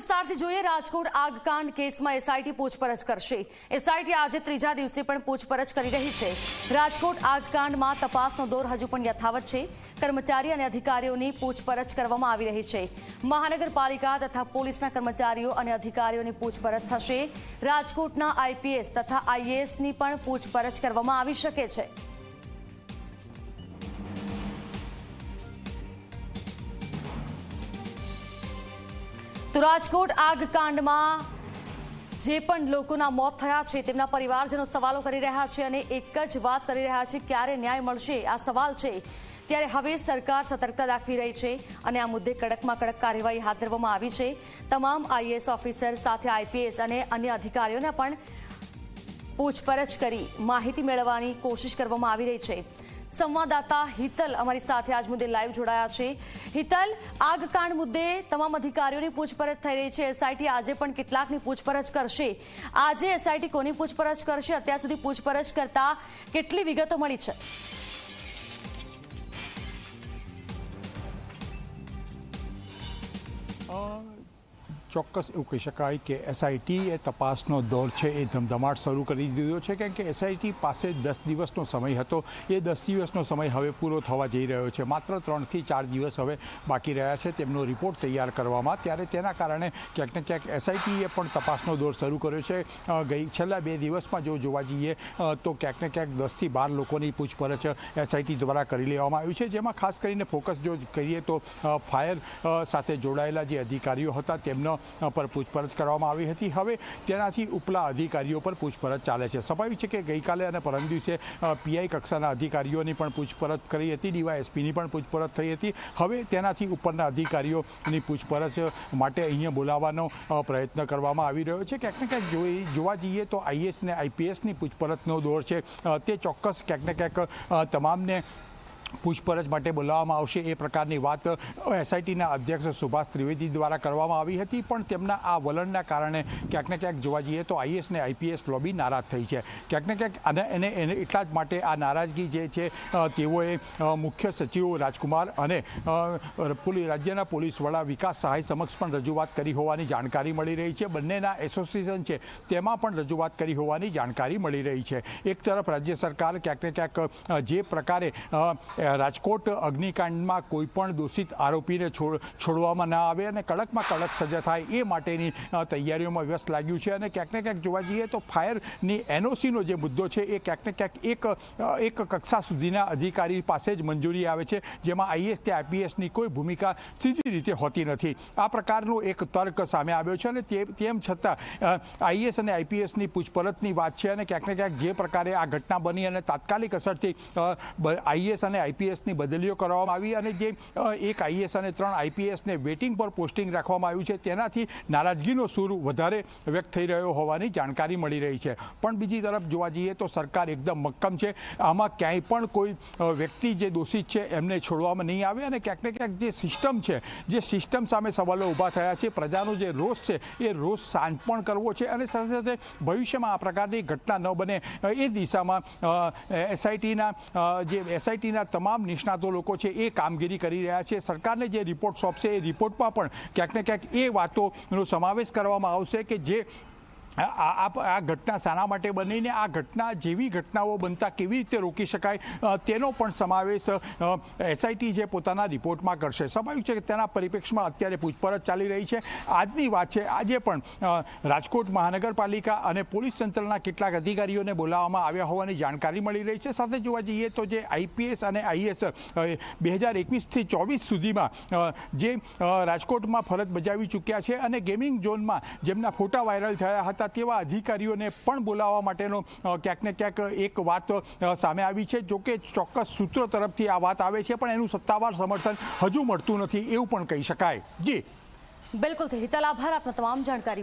વિસ્તારથી જોઈએ, રાજકોટ આગકાંડ કેસમાં એસઆઈટી પૂછપરછ કરશે. એસઆઈટી આજે ત્રીજા દિવસે પણ પૂછપરછ કરી રહી છે. રાજકોટ આગકાંડમાં તપાસનો દોર હજુ પણ યથાવત છે. કર્મચારી અને અધિકારીઓની પૂછપરછ કરવામાં આવી રહી છે. મહાનગરપાલિકા તથા પોલીસના કર્મચારીઓ અને અધિકારીઓની પૂછપરછ થશે. રાજકોટના આઈપીએસ તથા આઈએએસની પણ પૂછપરછ કરવામાં આવી શકે છે. તો રાજકોટ આગકાંડમાં જે પણ લોકોના મોત થયા છે, તેમના પરિવારજનો સવાલો કરી રહ્યા છે અને એક જ વાત કરી રહ્યા છે, ક્યારે ન્યાય મળશે? આ સવાલ છે, ત્યારે હવે સરકાર સતર્કતા દાખવી રહી છે અને આ મુદ્દે કડકમાં કડક કાર્યવાહી હાથ ધરવામાં આવી છે. તમામ આઈએએસ ઓફિસર સાથે આઈપીએસ અને અન્ય અધિકારીઓને પણ પૂછપરછ કરી માહિતી મેળવવાની કોશિશ કરવામાં આવી રહી છે. સંવાદદાતા હિતલ અમારી સાથે આજ મુદ્દે લાઈવ જોડાયા છે. હિતલ, આગકાંડ મુદ્દે તમામ અધિકારીઓની પૂછપરછ થઈ રહી છે. એસઆઈટી આજે પણ કેટલાકની પૂછપરછ કરશે. આજે એસઆઈટી કોની પૂછપરછ કરશે? અત્યાર સુધી પૂછપરછ કરતા કેટલી વિગતો મળી છે? ચોક્કસ એવું કહી શકાય કે એસઆઈટી એ તપાસનો દોર છે, એ ધમધમાટ શરૂ કરી દીધો છે, કેમ કે એસઆઈટી પાસે દસ દિવસનો સમય હતો. એ દસ દિવસનો સમય હવે પૂરો થવા જઈ રહ્યો છે. માત્ર ત્રણથી ચાર દિવસ હવે બાકી રહ્યા છે તેમનો રિપોર્ટ તૈયાર કરવામાં. ત્યારે તેના કારણે ક્યાંક ને ક્યાંક એસઆઈટીએ પણ તપાસનો દોર શરૂ કર્યો છે. ગઈ છેલ્લા બે દિવસમાં જો જોવા જઈએ તો ક્યાંક ને ક્યાંક દસથી બાર લોકોની પૂછપરછ એસઆઈટી દ્વારા કરી લેવામાં આવી છે. જેમાં ખાસ કરીને ફોકસ જો કરીએ તો ફાયર સાથે જોડાયેલા જે અધિકારીઓ હતા તેમનો પર પૂછપરછ કરવામાં આવી હતી. હવે તેનાથી ઉપલા અધિકારીઓ પર પૂછપરછ ચાલે છે. સ્વાભાવિક છે કે ગઈકાલે અને પરમ દિવસે પીઆઈ કક્ષાના અધિકારીઓની પણ પૂછપરછ કરી હતી. ડીવાયએસપીની પણ પૂછપરછ થઈ હતી. હવે તેનાથી ઉપરના અધિકારીઓની પૂછપરછ માટે અહીંયા બોલાવવાનો પ્રયત્ન કરવામાં આવી રહ્યો છે. ક્યાંક ને ક્યાંક જોવા જઈએ તો આઈએસ ને આઈપીએસની પૂછપરછનો દોર છે. તે ચોક્કસ ક્યાંક ને ક્યાંક તમામને પૂછપરછ માટે બોલાવવામાં આવશે એ પ્રકારની વાત એસઆઈટીના અધ્યક્ષ સુભાષ ત્રિવેદી દ્વારા કરવામાં આવી હતી, પણ તેમના આ વલણના કારણે ક્યાંક ને ક્યાંક જોવા જઈએ તો આઈએસ ને આઈપીએસ લોબી નારાજ થઈ છે. ક્યાંક ને ક્યાંક અને એને એને એટલા જ માટે આ નારાજગી જે છે તેઓએ મુખ્ય સચિવ રાજકુમાર અને રાજ્યના પોલીસ વડા વિકાસ સહાય સમક્ષ પણ રજૂઆત કરી હોવાની જાણકારી મળી રહી છે. બંનેના એસોસિએશન છે, તેમાં પણ રજૂઆત કરી હોવાની જાણકારી મળી રહી છે. એક તરફ રાજ્ય સરકાર ક્યાંક ને ક્યાંક જે પ્રકારે રાજકોટ અગ્નિકાંડમાં કોઈ પણ દોષિત આરોપીને છોડ, છોડવામાં ના આવે અને કડકમાં કડક સજા થાય એ માટેની તૈયારીઓમાં વ્યસ્ત લાગ્યું છે. અને ક્યાંક ને ક્યાંક જોવા જઈએ તો ફાયરની એનઓસીનો જે મુદ્દો છે એ ક્યાંક ને ક્યાંક એક એક કક્ષા સુધીના અધિકારી પાસે જ મંજૂરી આવે છે, જેમાં આઈએસ કે આઈપીએસની કોઈ ભૂમિકા સીધી રીતે હોતી નથી. આ પ્રકારનો એક તર્ક સામે આવ્યો છે અને તેમ છતાં આઈએસ અને આઈપીએસની પૂછપરછની વાત છે અને ક્યાંક ને ક્યાંક જે પ્રકારે આ ઘટના બની અને તાત્કાલિક અસરથી આઈએસ અને આઈપીએસની બદલીઓ કરવામાં આવી અને જે એક આઈએસ અને ત્રણ આઈપીએસને વેટિંગ પર પોસ્ટિંગ રાખવામાં આવ્યું છે, તેનાથી નારાજગીનો સૂર વધારે વ્યક્ત થઈ રહ્યો હોવાની જાણકારી મળી રહી છે. પણ બીજી તરફ જોવા જઈએ તો સરકાર એકદમ મક્કમ છે. આમાં ક્યાંય પણ કોઈ વ્યક્તિ જે દોષિત છે એમને છોડવામાં નહીં આવે અને ક્યાંક ને ક્યાંક જે સિસ્ટમ છે, જે સિસ્ટમ સામે સવાલો ઊભા થયા છે, પ્રજાનો જે રોષ છે, એ રોષ શાંત પણ કરવો છે અને સાથે સાથે ભવિષ્યમાં આ પ્રકારની ઘટના ન બને એ દિશામાં એસઆઈટીના જે એસઆઈટીના તમામ નિષ્ણાતો લોકો છે એ કામગીરી કરી રહ્યા છે. સરકારને જે રિપોર્ટ સોંપશે એ રિપોર્ટમાં પણ ક્યાંક ને ક્યાંક એ વાતોનો સમાવેશ કરવામાં આવશે કે જે આ ઘટના શાના માટે બનીને આ ઘટના જેવી ઘટનાઓ બનતા કેવી રીતે રોકી શકાય તેનો પણ સમાવેશ એસઆઈટી જે પોતાના રિપોર્ટમાં કરશે. સ્વાભાવિક છે કે તેના પરિપ્રેક્ષમાં અત્યારે પૂછપરછ ચાલી રહી છે. આજની વાત છે, આજે પણ રાજકોટ મહાનગરપાલિકા અને પોલીસ તંત્રના કેટલાક અધિકારીઓને બોલાવવામાં આવ્યા હોવાની જાણકારી મળી રહી છે. સાથે જોવા જઈએ તો જે આઈપીએસ અને આઈએસ બે હજાર એકવીસથી ચોવીસ સુધીમાં જે રાજકોટમાં ફરજ બજાવી ચૂક્યા છે અને ગેમિંગ ઝોનમાં જેમના ફોટા વાયરલ થયા હતા તેવા અધિકારીઓને પણ બોલાવવા માટેનો ક્યાંક ને ક્યાંક એક વાત સામે આવી છે. જોકે ચોક્કસ સૂત્રો તરફથી આ વાત આવે છે, પણ એનું સત્તાવાર સમર્થન હજુ મળતું નથી એવું પણ કહી શકાય. જી. બિલકુલ હિતલ આભાર આપના તમામ જાણકારી